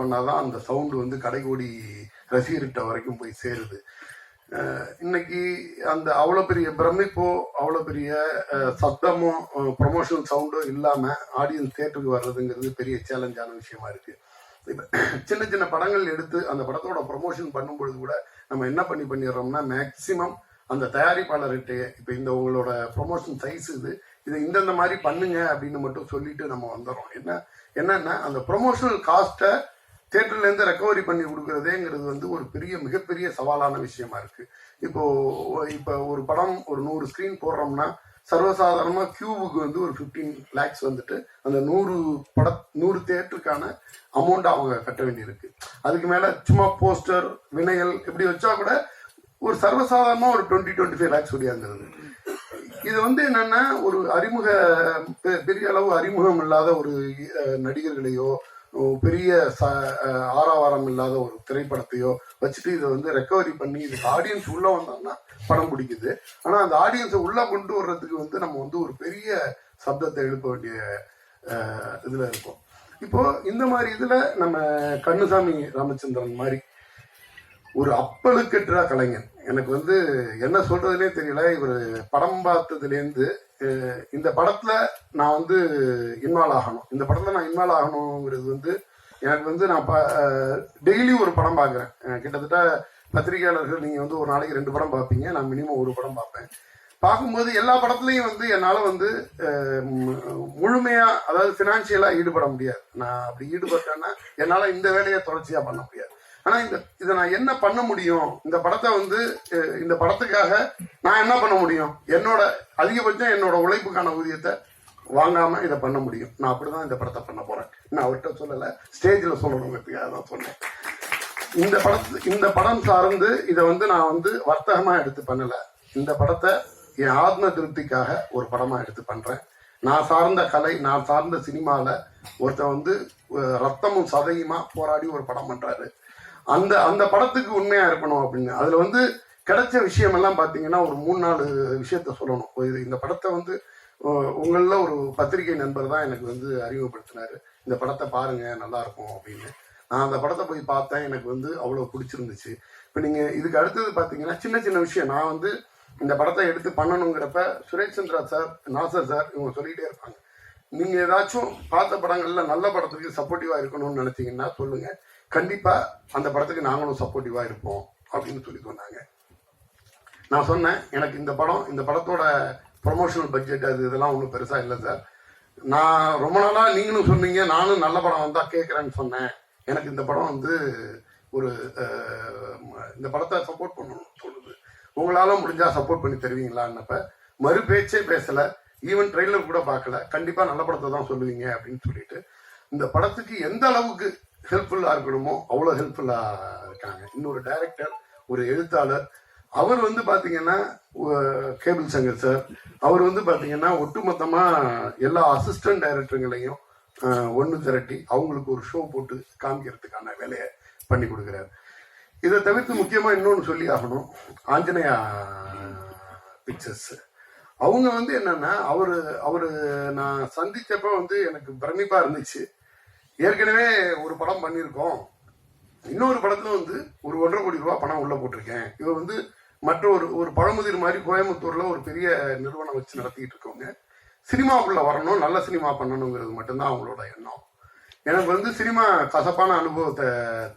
பண்ணால் பண்ணாதான் அந்த சவுண்டு வந்து கடைகோடி ரசிகர்கிட்ட வரைக்கும் போய் சேருது. இன்னைக்கு அந்த அவ்வளோ பெரிய பிரமிப்போ அவ்வளோ பெரிய சத்தமோ ப்ரொமோஷனல் சவுண்டோ இல்லாமல் ஆடியன்ஸ் தேட்டருக்கு வர்றதுங்கிறது பெரிய சேலஞ்சான விஷயமா இருக்கு. இப்போ சின்ன சின்ன படங்கள் எடுத்து அந்த படத்தோட ப்ரொமோஷன் பண்ணும்பொழுது கூட நம்ம என்ன பண்ணி பண்ணிடுறோம்னா மேக்சிமம் அந்த தயாரிப்பாளர்கிட்ட இப்போ இந்த உங்களோட ப்ரொமோஷன் சைஸ் இது இதை இந்தந்த மாதிரி பண்ணுங்க அப்படின்னு மட்டும் சொல்லிட்டு நம்ம வந்துடுறோம். என்ன என்னன்னா அந்த ப்ரொமோஷனல் காஸ்ட்டை தேட்டர்லேருந்து ரெக்கவரி பண்ணி கொடுக்குறதேங்கிறது வந்து ஒரு பெரிய மிகப்பெரிய சவாலான விஷயமா இருக்கு. இப்போ இப்போ ஒரு படம் ஒரு நூறு ஸ்க்ரீன் போடுறோம்னா சர்வசாதாரணமாக கியூபுக்கு வந்து ஒரு ஃபிஃப்டீன் லேக்ஸ் வந்துட்டு அந்த நூறு பட நூறு தேட்டருக்கான அமௌண்ட் அவங்க கட்ட வேண்டியிருக்கு. அதுக்கு மேலே சும்மா போஸ்டர் வினைகள் இப்படி வச்சா கூட ஒரு சர்வசாதாரணமாக ஒரு டுவெண்ட்டி டுவெண்ட்டி ஃபைவ் லேக்ஸ் ஒடியாந்துருது இது வந்து என்னன்னா ஒரு அறிமுக பெ- பெரிய அளவு அறிமுகம் இல்லாத ஒரு நடிகர்களையோ பெரிய ஆரவாரம் இல்லாத ஒரு திரைப்படத்தையோ வச்சுட்டு இதை வந்து ரெக்கவரி பண்ணி இதுக்கு ஆடியன்ஸ் உள்ள வந்தாங்கன்னா படம் பிடிக்குது. ஆனா அந்த ஆடியன்ஸை உள்ள கொண்டு வர்றதுக்கு வந்து நம்ம வந்து ஒரு பெரிய சப்தத்தை எழுப்ப வேண்டிய இதுல இருக்கும். இப்போ இந்த மாதிரி இதுல நம்ம கண்ணுசாமி ராமச்சந்திரன் மாதிரி ஒரு அப்பழுக்கற்ற கலைஞன். எனக்கு வந்து என்ன சொல்றதுனே தெரியல. இவர் படம் பார்த்ததுலேருந்து இந்த படத்துல நான் வந்து இன்வால்வ் ஆகணும். இந்த படத்துல நான் இன்வால்வ் ஆகணுங்கிறது வந்து எனக்கு வந்து நான் டெய்லி ஒரு படம் பார்க்குறேன் கிட்டத்தட்ட பத்திரிகையாளர்கள் நீங்க வந்து ஒரு நாளைக்கு ரெண்டு படம் பார்ப்பீங்க. நான் மினிமம் ஒரு படம் பார்ப்பேன். பார்க்கும்போது எல்லா படத்துலையும் வந்து என்னால் வந்து முழுமையாக முழுமையா அதாவது ஃபினான்ஷியலா ஈடுபட முடியாது. நான் அப்படி ஈடுபட்டேன்னா என்னால் இந்த வேலையை தொடர்ச்சியா பண்ண முடியாது. ஆனா இந்த இதை நான் என்ன பண்ண முடியும்? இந்த படத்தை வந்து இந்த படத்துக்காக நான் என்ன பண்ண முடியும்? என்னோட அதிகபட்சம் என்னோட உழைப்புக்கான ஊதியத்தை வாங்காம இதை பண்ண முடியும். நான் அப்படிதான் இந்த படத்தை பண்ண போறேன். நான் அவர்கிட்ட சொல்லல. ஸ்டேஜ்ல சொல்லணுங்கிறதுக்காக தான் சொன்னேன். இந்த படத்து இந்த படம் சார்ந்து இதை வந்து நான் வந்து வர்த்தகமா எடுத்து பண்ணல. இந்த படத்தை என் ஆத்ம திருப்திக்காக ஒரு படமா எடுத்து பண்றேன். நான் சார்ந்த கலை நான் சார்ந்த சினிமாவில் ஒருத்தன் வந்து ரத்தமும் சதையுமா போராடி ஒரு படம் பண்றாரு. அந்த அந்த படத்துக்கு உண்மையா இருக்கணும் அப்படின்னு. அதுல வந்து கிடைச்ச விஷயம் எல்லாம் பாத்தீங்கன்னா ஒரு மூணு நாலு விஷயத்த சொல்லணும். இது இந்த படத்தை வந்து உங்களில் உங்கள ஒரு பத்திரிகை நண்பர் தான் எனக்கு வந்து அறிமுகப்படுத்தினாரு. இந்த படத்தை பாருங்க நல்லா இருக்கும் அப்படின்னு. நான் அந்த படத்தை போய் பார்த்தேன் எனக்கு வந்து அவ்வளோ பிடிச்சிருந்துச்சு. இப்போ நீங்கள் இதுக்கு அடுத்தது பார்த்தீங்கன்னா சின்ன சின்ன விஷயம். நான் வந்து இந்த படத்தை எடுத்து பண்ணணுங்கிறப்ப சுரேஷ் சந்திரா சார் நாசர் சார் இவங்க சொல்லிகிட்டே இருப்பாங்க. நீங்கள் ஏதாச்சும் பார்த்த படங்கள்ல நல்ல படத்துக்கு சப்போர்ட்டிவாக இருக்கணும்னு நினச்சிங்கன்னா சொல்லுங்கள் கண்டிப்பாக அந்த படத்துக்கு நாங்களும் சப்போர்ட்டிவா இருப்போம் அப்படின்னு சொல்லி சொன்னாங்க. நான் சொன்னேன் எனக்கு இந்த படம் இந்த படத்தோட ப்ரொமோஷனல் பட்ஜெட் அது இதெல்லாம் ஒன்றும் பெருசாக இல்லை சார் நான் ரொம்ப நாளாக நீங்களும் சொன்னீங்க நானும் நல்ல படம் வந்தால் கேட்குறேன்னு சொன்னேன். எனக்கு இந்த படம் வந்து ஒரு இந்த படத்தை சப்போர்ட் பண்ணணும்னு சொல்லுது உங்களால முடிஞ்சா சப்போர்ட் பண்ணி தருவீங்களான்னப்ப மறு பேச்சே பேசல. ஈவன் ட்ரெய்லர் கூட பார்க்கல. கண்டிப்பா நல்ல படத்தை தான் சொல்லுவீங்க அப்படின்னு சொல்லிட்டு. இந்த படத்துக்கு எந்த அளவுக்கு ஹெல்ப்ஃபுல்லாக இருக்கணுமோ அவ்வளோ ஹெல்ப்ஃபுல்லாக இருக்காங்க. இன்னொரு டைரக்டர் ஒரு எழுத்தாளர். அவர் வந்து பார்த்தீங்கன்னா கேபிள் சங்கர் சார் அவர் வந்து பார்த்தீங்கன்னா ஒட்டுமொத்தமாக எல்லா அசிஸ்டன்ட் டைரக்டருங்களையும் ஒன்று திரட்டி அவங்களுக்கு ஒரு ஷோ போட்டு காமிக்கிறதுக்கான வேலையை பண்ணி கொடுக்குறாரு. இதை தவிர்த்து முக்கியமாக இன்னொன்று சொல்லி ஆகணும். ஆஞ்சநேயா பிக்சர்ஸ் அவங்க வந்து என்னன்னா அவரு அவரு நான் சந்திச்சப்ப வந்து எனக்கு பிரமிப்பா இருந்துச்சு. ஏற்கனவே ஒரு படம் பண்ணியிருக்கோம். இன்னொரு படத்துல வந்து ஒரு ஒன்றரை கோடி ரூபாய் பணம் உள்ள போட்டிருக்கேன். இவர் வந்து மற்ற ஒரு ஒரு பழமுதிர் மாதிரி கோயம்புத்தூர்ல ஒரு பெரிய நிறுவனம் வச்சு நடத்திட்டு இருக்கவங்க சினிமாவுக்குள்ள வரணும் நல்ல சினிமா பண்ணணுங்கிறது மட்டும்தான் அவங்களோட எண்ணம். எனக்கு வந்து சினிமா கசப்பான அனுபவத்தை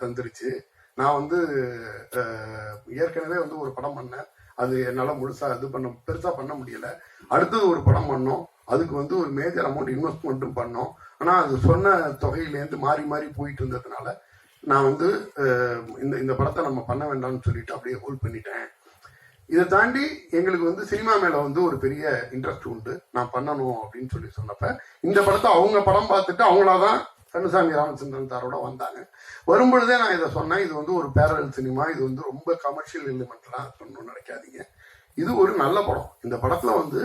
தந்துருச்சு. நான் வந்து ஏற்கனவே வந்து ஒரு படம் பண்ணேன். அது என்னால் முழுசா இது பண்ண பெருசா பண்ண முடியல. அடுத்தது ஒரு படம் பண்ணோம். அதுக்கு வந்து ஒரு மேஜர் அமௌண்ட் இன்வெஸ்ட்மெண்ட்டும் பண்ணோம். ஆனால் அது சொன்ன தொகையிலேருந்து மாறி மாறி போயிட்டு இருந்ததுனால நான் வந்து இந்த இந்த படத்தை நம்ம பண்ண வேண்டாம்னு சொல்லிட்டு அப்படியே ஹோல்ட் பண்ணிட்டேன். இதை தாண்டி எங்களுக்கு வந்து சினிமா மேல வந்து ஒரு பெரிய இன்ட்ரெஸ்ட் உண்டு. நான் பண்ணணும் அப்படின்னு சொல்லி சொன்னப்ப இந்த படத்தை அவங்க படம் பார்த்துட்டு அவங்களாதான் கண்ணுசாமி ராமச்சந்திரன் சாரோட வந்தாங்க. வரும்பொழுதே நான் இதை சொன்னேன் இது வந்து ஒரு பேரல் சினிமா இது வந்து ரொம்ப கமர்ஷியல் எலிமெண்ட்லாம் சொல்லணும்னு நினைக்காதீங்க. இது ஒரு நல்ல படம். இந்த படத்துல வந்து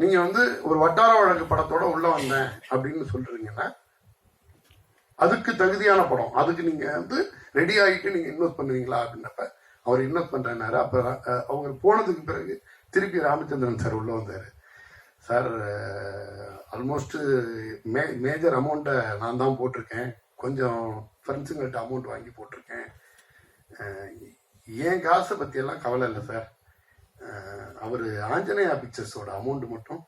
நீங்க வந்து ஒரு வட்டார வழக்கு படத்தோட உள்ள வந்தேன் அப்படின்னு சொல்றீங்கன்னா அதுக்கு தகுதியான படம். அதுக்கு நீங்க வந்து ரெடி ஆகிட்டு நீங்க இன்வெஸ்ட் பண்ணுவீங்களா அப்படின்னப்ப அவர் இன்வெஸ்ட் பண்றேன்னாரு அப்ப அவங்க போனதுக்கு பிறகு திருப்பி ராமச்சந்திரன் சார் உள்ள வந்தாரு. சார் ஆல்மோஸ்ட் மே மேஜர் அமௌண்ட்டை நான் தான் போட்டிருக்கேன். கொஞ்சம் ஃப்ரெண்ட்ஸுங்கள்ட்ட அமௌண்ட் வாங்கி போட்டிருக்கேன். என் காசை பற்றியெல்லாம் கவலை இல்லை சார். அவர் ஆஞ்சநேயா பிக்சர்ஸோட அமௌண்ட் மட்டும்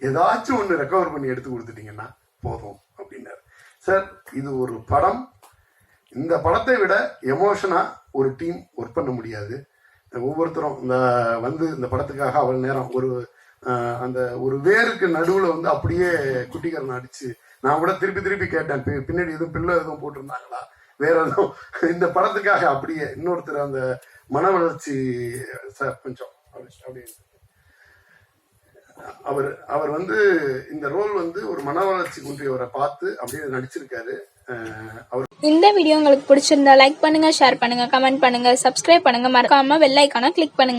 ஏதாச்சும் ஒன்று ரெக்கவர் பண்ணி எடுத்து கொடுத்துட்டீங்கன்னா போதும் அப்படின்னாரு. சார் இது ஒரு படம். இந்த படத்தை விட எமோஷனா ஒரு டீம் ஒர்க் பண்ண முடியாது. ஒவ்வொருத்தரும் இந்த வந்து இந்த படத்துக்காக அவ்வளவு நேரம் ஒரு அந்த ஒரு வேருக்கு நடுவுல வந்து அப்படியே குட்டிகரன் அடிச்சு நான் கூட திருப்பி திருப்பி கேட்டேன். பி- பின்னாடி எதுவும் பிள்ளை எதுவும் போட்டிருந்தாங்களா? வேற எதுவும். இந்த படத்துக்காக அப்படியே இன்னொருத்தர் அந்த மன வளர்ச்சி சார் கொஞ்சம் அப்படி- அவர் அவர் வந்து இந்த ரோல் வந்து ஒரு மன வளர்ச்சி குன்றியவரை பார்த்து அப்படியே நடிச்சிருக்காரு. அவர் இந்த வீடியோ உங்களுக்கு பிடிச்சிருந்தா லைக் பண்ணுங்க ஷேர் பண்ணுங்க கமெண்ட் பண்ணுங்க சப்ஸ்கிரைப் பண்ணுங்க. மறக்காம வெள்ளைக்கான கிளிக் பண்ணுங்க.